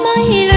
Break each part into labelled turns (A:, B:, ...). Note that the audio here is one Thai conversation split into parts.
A: ไม่เล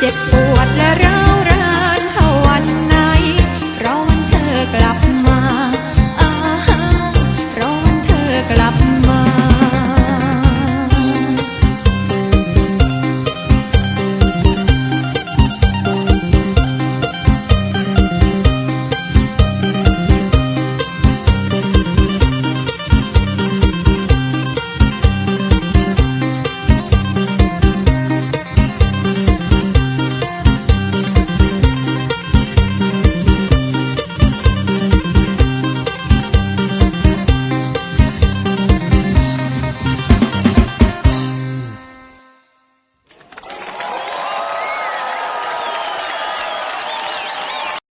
A: เจ็บ